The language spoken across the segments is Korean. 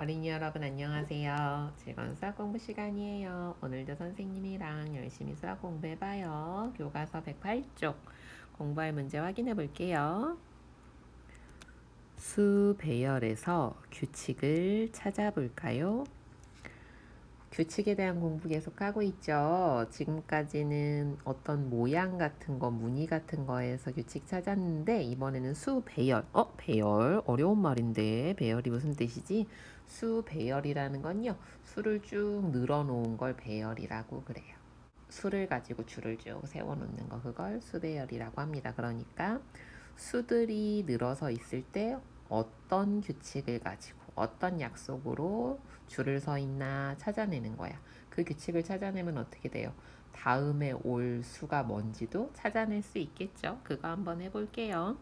어린이 여러분 안녕하세요. 즐거운 수학 공부 시간이에요. 오늘도 선생님이랑 열심히 수학 공부해봐요. 교과서 108쪽 공부할 문제 확인해 볼게요. 수 배열에서 규칙을 찾아볼까요? 규칙에 대한 공부 계속하고 있죠. 지금까지는 어떤 모양 같은 거, 무늬 같은 거에서 규칙 찾았는데 이번에는 수 배열. 어, 배열 어려운 말인데 배열이 무슨 뜻이지? 수 배열이라는 건요. 수를 쭉 늘어놓은 걸 배열이라고 그래요. 수를 가지고 줄을 쭉 세워놓는 거 그걸 수배열이라고 합니다. 그러니까 수들이 늘어서 있을 때 어떤 규칙을 가지고 어떤 약속으로 줄을 서 있나 찾아내는 거야. 그 규칙을 찾아내면 어떻게 돼요? 다음에 올 수가 뭔지도 찾아낼 수 있겠죠. 그거 한번 해볼게요.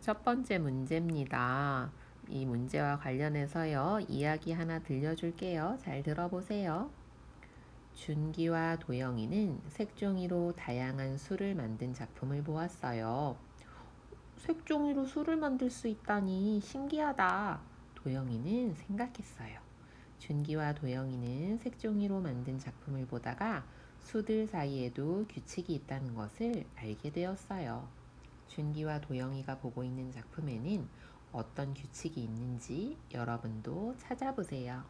첫 번째 문제입니다. 이 문제와 관련해서요, 이야기 하나 들려줄게요. 잘 들어보세요. 준기와 도영이는 색종이로 다양한 수를 만든 작품을 보았어요. 색종이로 수를 만들 수 있다니 신기하다. 도영이는 생각했어요. 준기와 도영이는 색종이로 만든 작품을 보다가 수들 사이에도 규칙이 있다는 것을 알게 되었어요. 준기와 도영이가 보고 있는 작품에는 어떤 규칙이 있는지 여러분도 찾아보세요.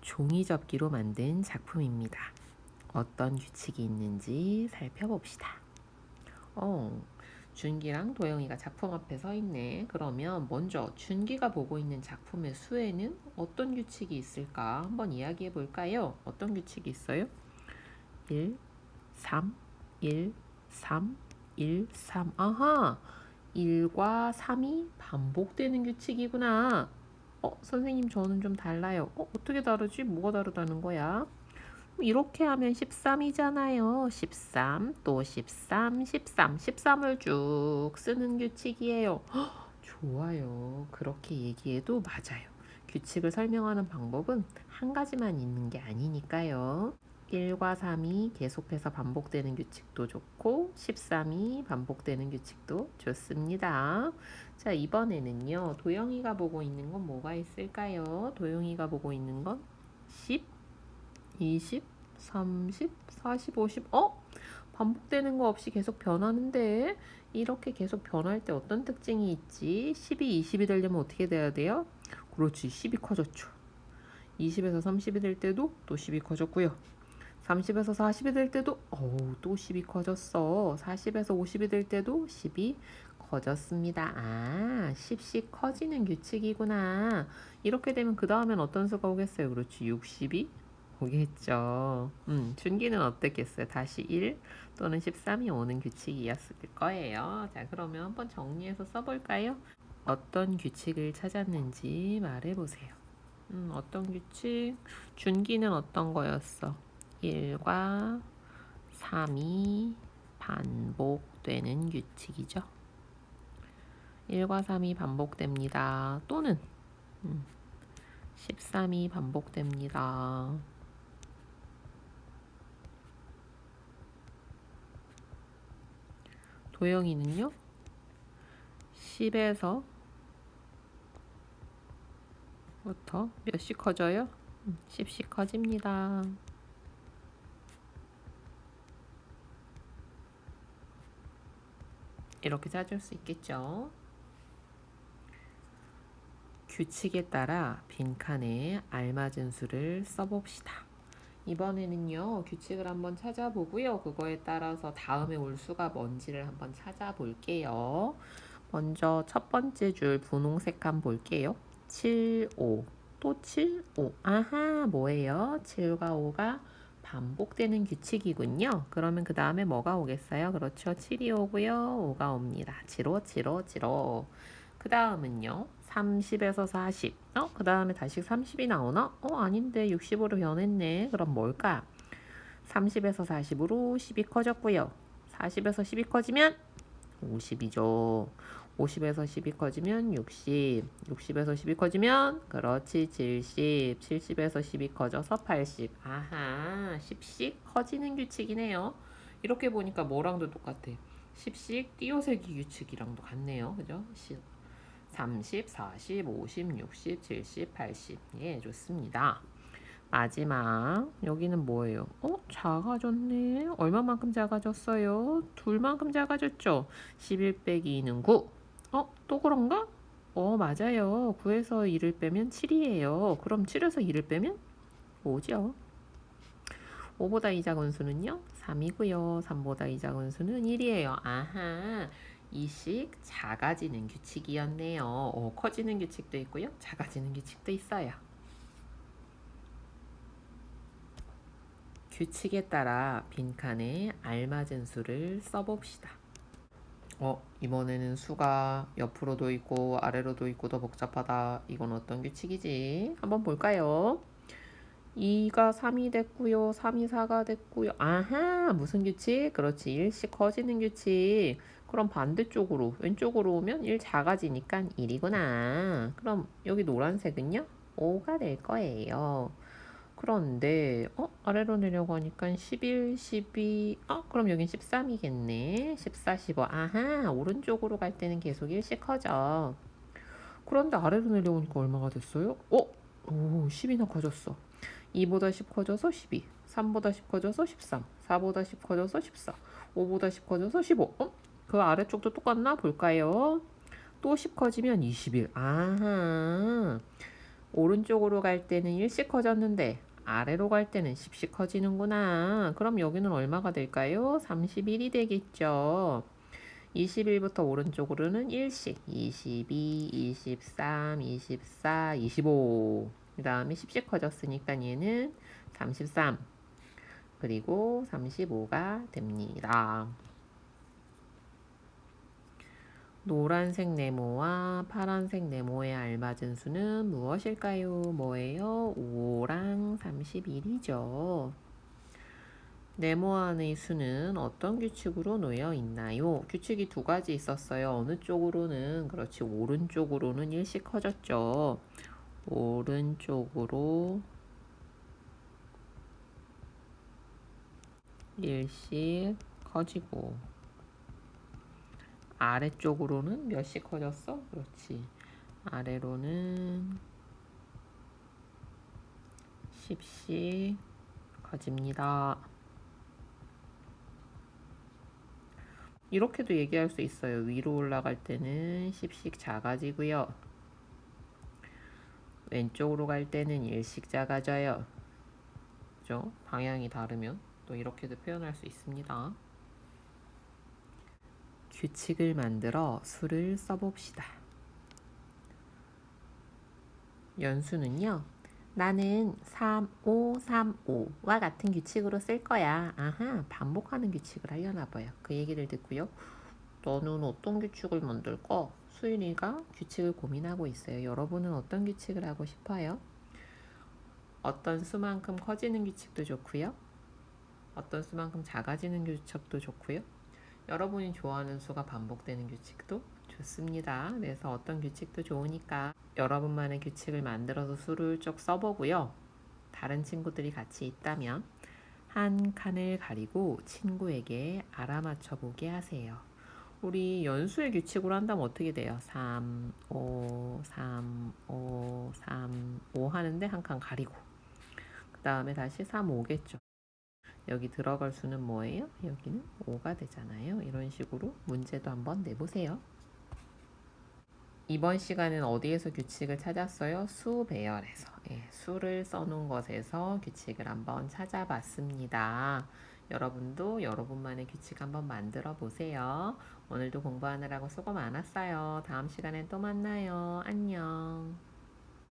종이 접기로 만든 작품입니다. 어떤 규칙이 있는지 살펴봅시다. 어, 준기랑 도영이가 작품 앞에 서 있네. 그러면 먼저 준기가 보고 있는 작품의 수에는 어떤 규칙이 있을까? 한번 이야기해 볼까요? 어떤 규칙이 있어요? 1, 3, 1, 3, 1, 3. 아하! 1과 3이 반복되는 규칙이구나. 어, 선생님 저는 좀 달라요. 어, 어떻게 다르지? 뭐가 다르다는 거야? 이렇게 하면 13이잖아요. 13, 또 13, 13, 13을 쭉 쓰는 규칙이에요. 헉, 좋아요. 그렇게 얘기해도 맞아요. 규칙을 설명하는 방법은 한 가지만 있는 게 아니니까요. 1과 3이 계속해서 반복되는 규칙도 좋고 13이 반복되는 규칙도 좋습니다. 자 이번에는요. 도영이가 보고 있는 건 뭐가 있을까요? 도영이가 보고 있는 건 10, 20, 30, 40, 50. 어? 반복되는 거 없이 계속 변하는데 이렇게 계속 변할 때 어떤 특징이 있지? 10이 20이 되려면 어떻게 돼야 돼요? 그렇지. 10이 커졌죠. 20에서 30이 될 때도 또 10이 커졌고요. 30에서 40이 될 때도 어우 또 10이 커졌어. 40에서 50이 될 때도 10이 커졌습니다. 아 10씩 커지는 규칙이구나. 이렇게 되면 그 다음엔 어떤 수가 오겠어요? 그렇지 60이 오겠죠. 음, 준기는 어땠겠어요? 다시 1 또는 13이 오는 규칙이었을 거예요. 자, 그러면 한번 정리해서 써볼까요? 어떤 규칙을 찾았는지 말해보세요. 음, 어떤 규칙? 준기는 어떤 거였어? 1과 3이 반복되는 규칙이죠. 1과 3이 반복됩니다. 또는 음, 13이 반복됩니다. 도영이는요? 10에서 부터 몇씩 커져요? 10씩 커집니다. 이렇게 찾을 수 있겠죠. 규칙에 따라 빈칸에 알맞은 수를 써봅시다. 이번에는요, 규칙을 한번 찾아보고요. 그거에 따라서 다음에 올 수가 뭔지를 한번 찾아볼게요. 먼저 첫 번째 줄 분홍색 한번 볼게요. 7, 5. 또 7, 5. 아하, 뭐예요? 7과 5가 반복되는 규칙이군요. 그러면 그 다음에 뭐가 오겠어요? 그렇죠. 7이 오고요. 5가 옵니다. 지로, 지로, 지로. 그 다음은요. 30에서 40. 어? 그 다음에 다시 30이 나오나? 어? 아닌데 60으로 변했네. 그럼 뭘까? 30에서 40으로 10이 커졌고요. 40에서 10이 커지면 50이죠. 50에서 10이 커지면 60, 60에서 10이 커지면 그렇지 70, 70에서 10이 커져서 80. 아하, 10씩 커지는 규칙이네요. 이렇게 보니까 뭐랑도 똑같아. 10씩 띄어세기 규칙이랑도 같네요. 그죠? 10. 30, 40, 50, 60, 70, 80. 예, 좋습니다. 마지막 여기는 뭐예요? 어? 작아졌네. 얼마만큼 작아졌어요? 둘만큼 작아졌죠? 11 빼기 2는 9. 어? 또 그런가? 어, 맞아요. 9에서 2를 빼면 7이에요. 그럼 7에서 2를 빼면 5죠. 5보다 2 작은 수는요? 3이고요. 3보다 2 작은 수는 1이에요. 아하. 이식 작아지는 규칙이었네요. 어, 커지는 규칙도 있고요. 작아지는 규칙도 있어요. 규칙에 따라 빈칸에 알맞은 수를 써봅시다. 어, 이번에는 수가 옆으로도 있고 아래로도 있고 더 복잡하다. 이건 어떤 규칙이지? 한번 볼까요? 2가 3이 됐고요. 3이 4가 됐고요. 아하, 무슨 규칙? 그렇지. 1씩 커지는 규칙. 그럼 반대쪽으로 왼쪽으로 오면 1 작아지니까 1이구나. 그럼 여기 노란색은요? 5가 될 거예요. 그런데 어 아래로 내려가니까 11, 12, 어 그럼 여긴 13이겠네. 14, 15. 아하 오른쪽으로 갈 때는 계속 1씩 커져. 그런데 아래로 내려오니까 얼마가 됐어요? 어? 오 10이나 커졌어. 2보다 10 커져서 12. 3보다 10 커져서 13. 4보다 10 커져서 14. 5보다 10 커져서 15. 어? 그 아래쪽도 똑같나? 볼까요? 또 10 커지면 21. 아하. 오른쪽으로 갈 때는 1씩 커졌는데 아래로 갈 때는 10씩 커지는구나. 그럼 여기는 얼마가 될까요? 31이 되겠죠. 21부터 오른쪽으로는 1씩 22, 23, 24, 25. 그 다음에 10씩 커졌으니까 얘는 33. 그리고 35가 됩니다. 노란색 네모와 파란색 네모에 알맞은 수는 무엇일까요? 뭐예요? 5랑 31이죠. 네모 안의 수는 어떤 규칙으로 놓여 있나요? 규칙이 두 가지 있었어요. 어느 쪽으로는 그렇지 오른쪽으로는 일씩 커졌죠. 오른쪽으로 일씩 커지고 아래쪽으로는 몇씩 커졌어? 그렇지. 아래로는 10씩 커집니다. 이렇게도 얘기할 수 있어요. 위로 올라갈 때는 10씩 작아지고요. 왼쪽으로 갈 때는 1씩 작아져요. 그죠? 방향이 다르면 또 이렇게도 표현할 수 있습니다. 규칙을 만들어 수를 써봅시다. 연수는요. 나는 3, 5, 3, 5와 같은 규칙으로 쓸 거야. 아하, 반복하는 규칙을 하려나 봐요. 그 얘기를 듣고요. 너는 어떤 규칙을 만들까? 수인이가 규칙을 고민하고 있어요. 여러분은 어떤 규칙을 하고 싶어요? 어떤 수만큼 커지는 규칙도 좋고요. 어떤 수만큼 작아지는 규칙도 좋고요. 여러분이 좋아하는 수가 반복되는 규칙도 좋습니다. 그래서 어떤 규칙도 좋으니까 여러분만의 규칙을 만들어서 수를 쭉 써보고요. 다른 친구들이 같이 있다면 한 칸을 가리고 친구에게 알아맞혀 보게 하세요. 우리 연수의 규칙으로 한다면 어떻게 돼요? 3, 5, 3, 5, 3, 5 하는데 한 칸 가리고 그 다음에 다시 3, 5겠죠. 여기 들어갈 수는 뭐예요? 여기는 5가 되잖아요. 이런 식으로 문제도 한번 내보세요. 이번 시간은 어디에서 규칙을 찾았어요? 수 배열에서. 예, 수를 써놓은 것에서 규칙을 한번 찾아봤습니다. 여러분도 여러분만의 규칙 한번 만들어 보세요. 오늘도 공부하느라고 수고 많았어요. 다음 시간에 또 만나요. 안녕.